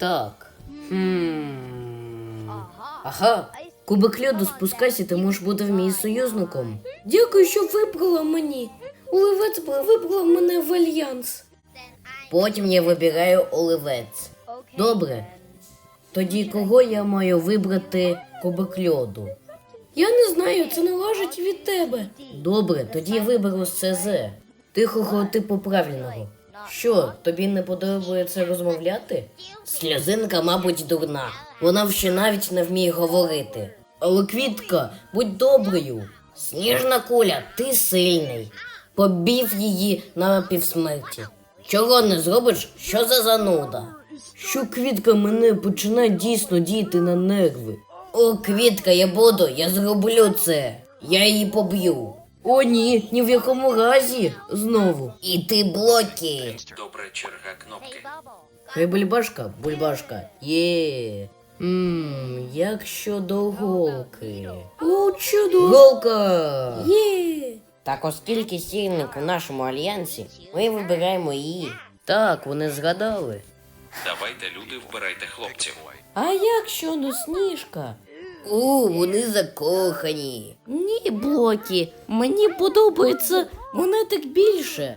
Так. Хм. Ага. Кубик льоду спускайся, ти можеш бути в мій союзником. Дякую, що вибрала мені. Оливець вибрав мене в альянс. Потім я вибираю оливець. Добре. Тоді кого я маю вибрати кубик льоду? Я не знаю, це належить від тебе. Добре, тоді я виберу СЗ. Тихого типу правильного. Що, тобі не подобається розмовляти? Сльозинка, мабуть, дурна. Вона ще навіть не вміє говорити. Але квітка, будь доброю. Сніжна куля, ти сильний. Побів її на півсмерті. Чого не зробиш? Що за зануда? Що квітка мене починає дійсно діяти на нерви. О, квітка, я буду, я зроблю це. Я її поб'ю. О, ні, ні в якому разі. Знову. І ти блоки. Добре, черга кнопки. Хай бульбашка, бульбашка. Є. Ммм, як щодо голки. О, чудо. Голка. Є. Так, оскільки сильник у нашому альянсі, ми вибираємо її. Так, вони згадали. Давайте, люди, вбирайте хлопців. А як щодо сніжка? У, вони закохані. Ні, блоки, мені подобається монетик більше.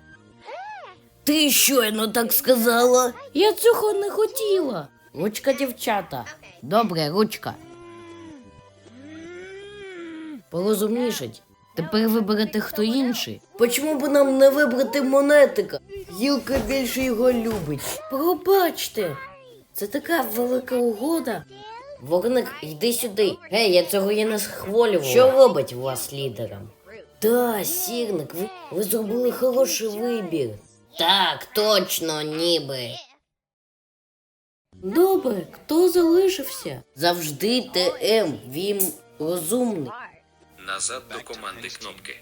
Ти щойно так сказала? Я цього не хотіла. Ручка дівчата. Добре, ручка. Порозумнішать. Тепер виберете хто інший. Почому б нам не вибрати монетика? Гілка більше його любить. Пробачте. Це така велика угода. Вогник, йди сюди. Гей, я цього і не схвалював. Що робить вас лідером? Та, сірник, ви, ви зробили хороший вибір. Так, точно, ніби. Добре, хто залишився? Завжди ТМ, він розумний. Назад до команди кнопки.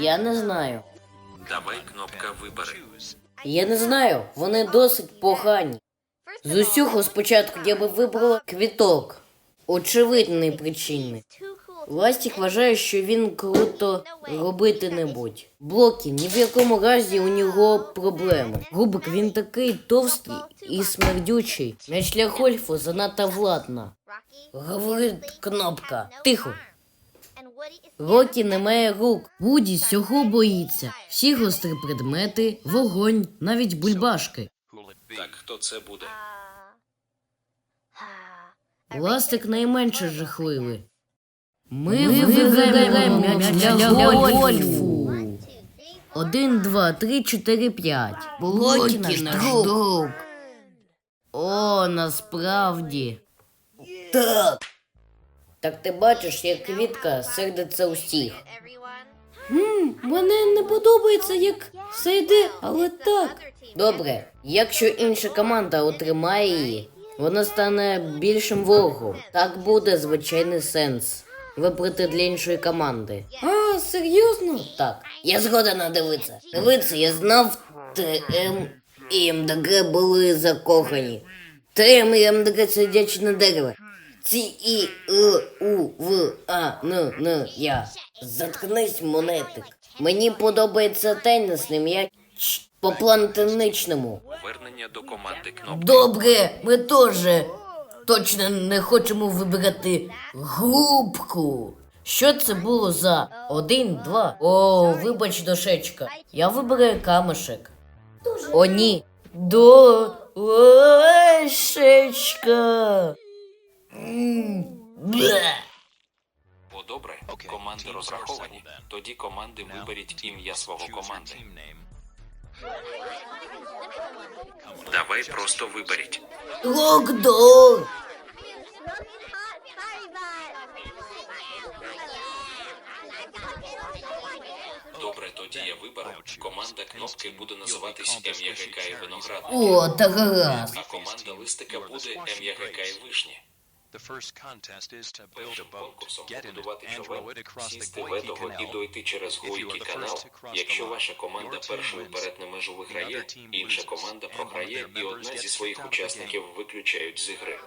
Я не знаю. Давай кнопка вибери. Я не знаю, вони досить погані. З усього спочатку я би вибрала квіток. Очевидний причини. Ластік вважає, що він круто робити не будь. Блокі, ні в якому разі у нього проблеми. Губик він такий товстий і смердючий. М'яч для гольфу занадто владна. Говорить кнопка. Тихо. Рокі не має рук. Вуді цього боїться. Всі гострі предмети, вогонь, навіть бульбашки. Так, хто це буде? Ластик найменше жахливий. Ми виграємо м'яч для гольфу. Один, два, три, чотири, п'ять. Блокі наш друг. О, насправді. Так. Так ти бачиш, як квітка сердиться усіх. Хм, мене не подобається, як все йде, але так. Добре, якщо інша команда отримає її, вона стане більшим ворогом. Так буде звичайний сенс. Вибрати для іншої команди. А, серйозно? Так. Я згоден надивитися. Дивиться, я знав ТМ і МДГ були закохані. ТМ і МДГ сидячи на дереві. Ці і Е, У, В, А, Н, Н, Я. Заткнись, монетик. Мені подобається тенісний м'яч по плантиничному. Повернення до команди кнопки. Добре, ми теж точно не хочемо вибирати губку. Що це було за один, два? О, вибач, дошечка. Я вибираю камешек. О, ні. Дошечка. М, бле. О, добре. Команди розраховані. Тоді команди виберіть ім'я свого команди. Давай просто виберіть. Локдор. Добре, тоді я виберу. Команда кнопки буде називатись М'ЯГК і виноград. О, та гаразд. А команда листика буде М'ЯГК і вишні. Першим конкурсом побудувати човен, сісти ведого і дойти через Гойкий канал. Якщо ваша команда першою перетне межу виграє, інша команда програє і одна зі своїх учасників виключають з ігри.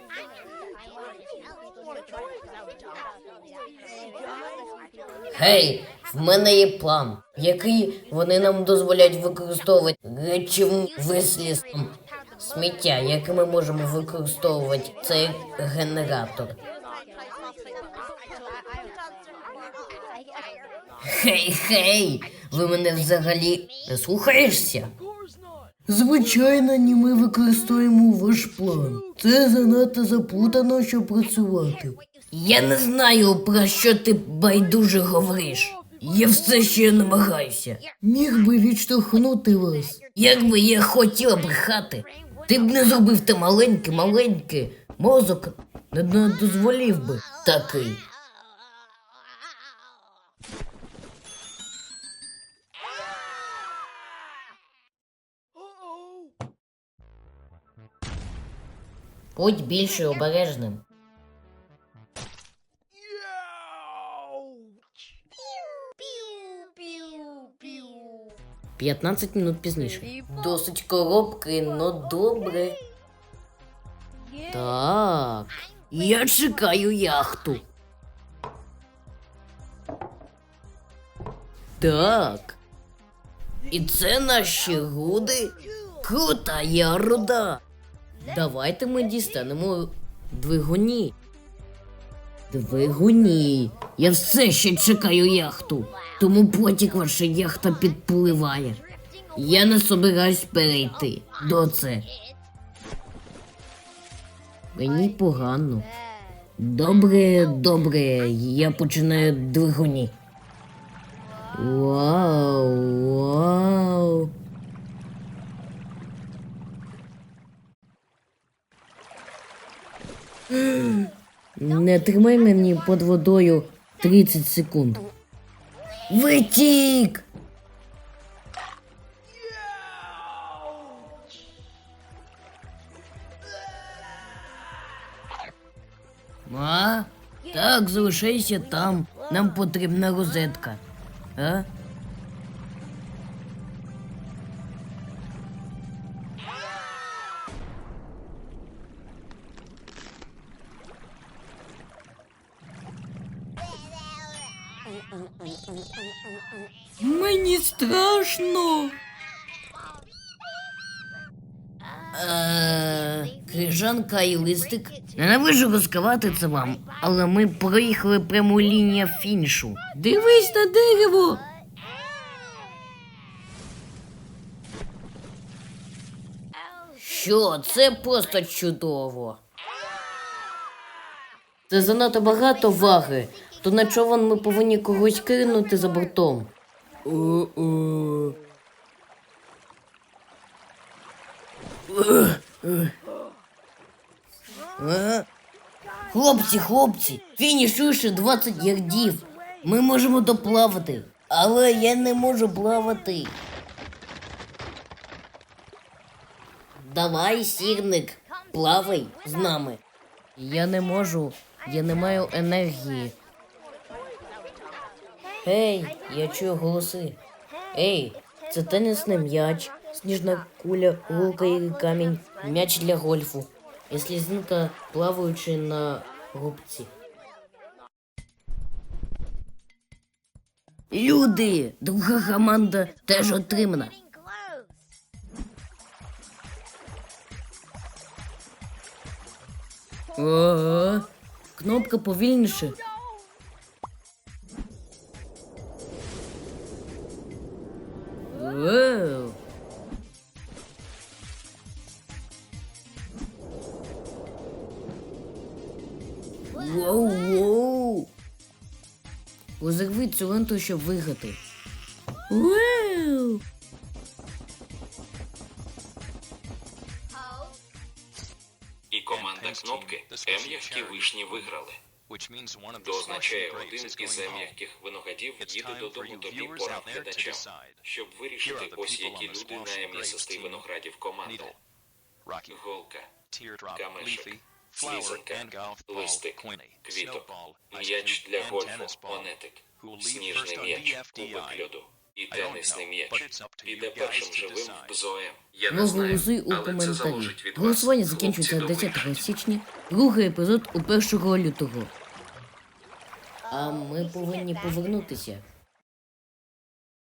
Гей, в мене є план, який вони нам дозволяють використовувати речовим вислізом сміття, яке ми можемо використовувати цей генератор. Хей, хей, ви мене взагалі не слухаєшся? Звичайно, ні, ми використовуємо ваш план. Це занадто заплутано, щоб працювати. Я не знаю, про що ти байдуже говориш. Я все ще намагаюся. Міг би відштовхнути вас. Якби я хотіла брехати, ти б не зробив те маленьке, маленьке. Мозок не, дозволів би такий. Будь більше обережним. П'ятнадцять минут пізніше. Досить коробки, но добре. Так. Я чекаю яхту. Так. І це наші гуди? Крута я руда. Давайте ми дістанемо двигуні. Двигуні. Я все ще чекаю яхту. Тому потік ваша яхта підпливає. Я не собираюсь перейти до це. Мені погано. Добре, добре, я починаю двигуні. Вау, вау. Не тримай мені під водою 30 секунд. Витік! А? Так, залишайся там. Нам потрібна розетка. А? Мені страшно. Е, Крижанка і листик. Ненавижу розказати це вам, але ми проїхали пряму лінію фінішу. Дивись на дерево. Що, це просто чудово. Це занадто багато ваги. То на човен ми повинні когось кинути за бортом. О-о. Е? Хлопці, хлопці, фінішує 20 ярдів. Ми можемо доплавати, але я не можу плавати. Давай, сірник, плавай з нами. Я не можу, я не маю енергії. Ей, я чую голоси. Ей, це тенісний м'яч, сніжна куля, гулка і камінь, м'яч для гольфу. І слізинка, плаваючи на губці. Люди! Друга команда теж отримана. Ага. Кнопка повільніше. Вау. Воу, воу. Розірви цю ленту, щоб виграти. Вау. І команда кнопки М-ягкі вишні виграли. То означає, один із М-ягких виноградів їде додому тобі пора глядачам, щоб вирішити ось які люди на м'ясистий виноградів команду. Голка, камешик, слізанка, листик, квіток, м'яч для гольфу, монетик, сніжний м'яч, кубик льоду і тенісний м'яч. Піде першим живим в БЗОМ. Я не знаю, у але це коментарі. залежить від вас. Голосування Хлопці закінчується добрі. 10 січня, другий епізод у 1 лютого. А ми повинні повернутися